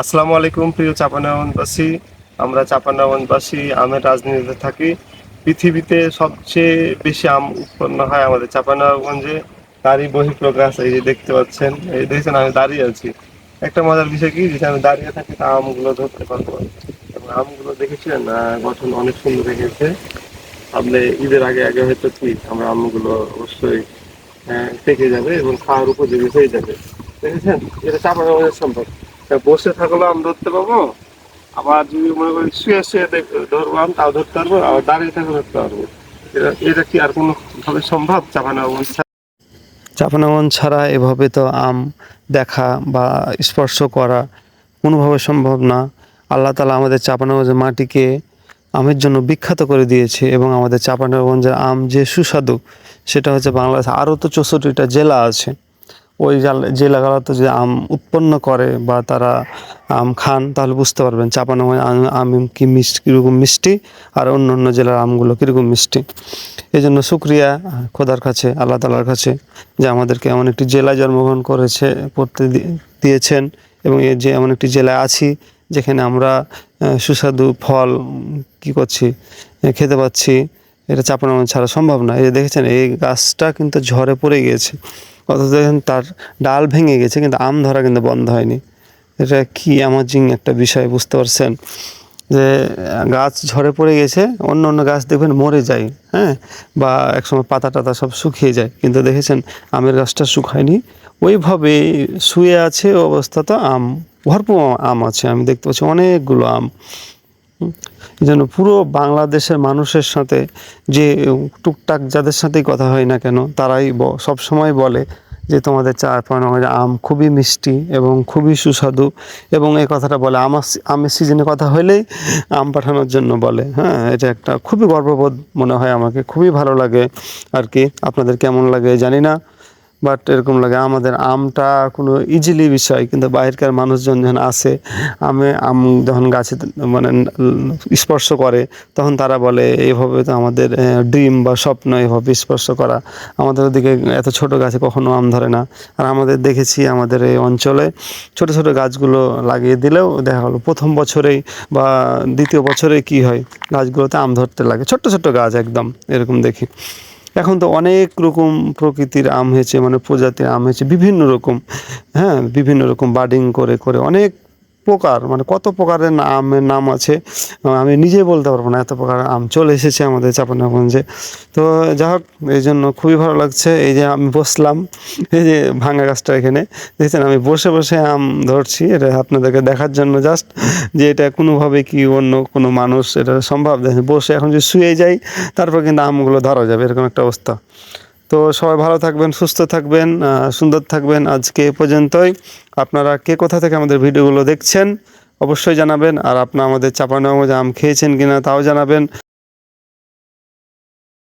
আসসালামু আলাইকুম প্রিয় চাপানাবনবাসী আমরা চাপানাবনবাসী আমের রাজনীতিতে থাকি। পৃথিবীতে সবচেয়ে বেশি আম উৎপন্ন হয় আমাদের চাপানাগঞ্জে তারই বহিঃপ্রকাশ এই যে দেখতে পাচ্ছেন। এই দেখছেন আমি দাঁড়িয়ে আছি। একটা মজার বিষয় কি? যে আমি দাঁড়িয়ে থাকি তা আমগুলো ধরতে পারব। এবং আমগুলো দেখেছেন? আহ, গঠন অনেক সুন্দর দেখেছে আপনি ঈদের আগে আগে হয়তো কি আমরা আমগুলো অবশ্যই পেকে যাবে এবং খাওয়ার উপযোগী হয়ে যাবে। দেখেছেন? এটা চাপানাগঞ্জের তা বসে থাকলেও আম ধরতে পারব। আবার যদি মনে করি শুয়ে শুয়ে ধরবো আম তাও ধরতে পারব, আবার দাঁড়িয়ে থাকলে ধরতে পারব। এটা কি আর কোনো ভাবে সম্ভব? চাপানাগঞ্জ চাপানাগঞ্জ ছাড়া? এভাবে তো আম দেখা বা স্পর্শ করা কোনোভাবে সম্ভব না। আল্লাহ তালা আমাদের চাপানাগঞ্জের মাটিকে আমের জন্য বিখ্যাত করে দিয়েছে এবং আমাদের চাপানাগঞ্জের আম যে সুস্বাদু, সেটা হচ্ছে বাংলাদেশ আরও তো চৌষট্টিটা জেলা আছে। ওই জাল- জেলাগুলোতে যে আম উৎপন্ন করে বা তারা আম খান, তাহলে বুঝতে পারবেন চাপানাগঞ্জ আম আম কি মিষ্টি, কীরকম মিষ্টি আর অন্য অন্য জেলার আমগুলো কীরকম মিষ্টি। এই জন্য শুক্রিয়া খোদার কাছে, আল্লাহ তালার কাছে যে আমাদেরকে এমন একটি জেলায় জন্মগ্রহণ করেছে দি- দিয়েছেন এবং এই যে এমন একটি জেলায় আছি যেখানে আমরা সুস্বাদু ফল কি করছি খেতে পাচ্ছি, এটা চাপানো ছাড়া সম্ভব না। এই দেখেছেন, এই গাছটা কিন্তু ঝড়ে পড়ে গিয়েছে। অথচ দেখেন তার ডাল ভেঙে গেছে, কিন্তু আম ধরা কিন্তু বন্ধ হয়নি। এটা কি অ্যামাজিং একটা বিষয়, বুঝতে পারছেন? যে, গাছ ঝরে পড়ে গেছে, অন্য অন্য গাছ দেখবেন মরে যায় হ্যাঁ? বা একসময় পাতা টাতা সব শুকিয়ে যায়, কিন্তু দেখেছেন আমের গাছটা শুকায়নি। ওইভাবে শুয়ে আছে অবস্থা তো আম, ভরপুর আম আছে, আমি দেখতে পাচ্ছি অনেকগুলো আম। জন্য পুরো বাংলাদেশের মানুষের সাথে যে টুকটাক যাদের সাথেই কথা হয় না কেন, তারাই সব সময় বলে যে তোমাদের চা পানাগঞ্জে আম খুবই মিষ্টি এবং খুবই সুস্বাদু এবং এই কথাটা বলে। আমার আমের সিজনে কথা হলেই আম পাঠানোর জন্য বলে। হ্যাঁ এটা একটা খুবই গর্ববোধ মনে হয় আমাকে, খুবই ভালো লাগে আর কি। আপনাদের কেমন লাগে জানি না। বাট এরকম লাগে, আমাদের আমটা কোনো ইজিলি বিষয়, কিন্তু বাইরেকার মানুষজন যখন আসে, আমে, আম যখন গাছে মানে স্পর্শ করে, তখন তারা বলে এইভাবে তো আমাদের ড্রিম বা স্বপ্ন এভাবে স্পর্শ করা, আমাদের ওদিকে এত ছোট গাছে কখনো আম ধরে না। আর আমাদের দেখেছি আমাদের এই অঞ্চলে ছোট ছোট গাছগুলো লাগিয়ে দিলেও দেখা গেলো, প্রথম বছরেই বা দ্বিতীয় বছরেই কি হয়, গাছগুলোতে আম ধরতে লাগে, ছোট্ট ছোট্ট গাছ একদম, এরকম দেখি। এখন তো অনেক রকম প্রকৃতির আম হয়েছে মানে প্রজাতির আম হয়েছে, বিভিন্ন রকম হ্যাঁ বিভিন্ন রকম বার্ডিং করে করে অনেক প্রকার মানে কত প্রকারের আমের নাম আছে আমি নিজে বলতে পারব না, এত প্রকার আম চলে এসেছে আমাদের চাপানাগঞ্জে তো যা হোক, এই জন্য খুবই ভালো লাগছে, এই যে আমি বসলাম, এই যে ভাঙা গাছটা এখানে, দেখছেন আমি বসে বসে আম ধরছি, এটা আপনাদেরকে দেখার জন্য জাস্ট যে এটা কোনোভাবে কি অন্য কোনো মানুষ, এটা সম্ভব দেখেন, বসে এখন যদি শুয়ে যাই, তারপর কিন্তু আমগুলো ধরা যাবে, এরকম একটা অবস্থা। তো সবাই ভালো থাকবেন, সুস্থ থাকবেন সুন্দর থাকবেন আজকে এ পর্যন্তই। আপনারা কে কোথা থেকে আমাদের ভিডিওগুলো দেখছেন, অবশ্যই জানাবেন। আর আপনারা আমাদের চাপানো আম খেয়েছেন কিনা তাও জানাবেন।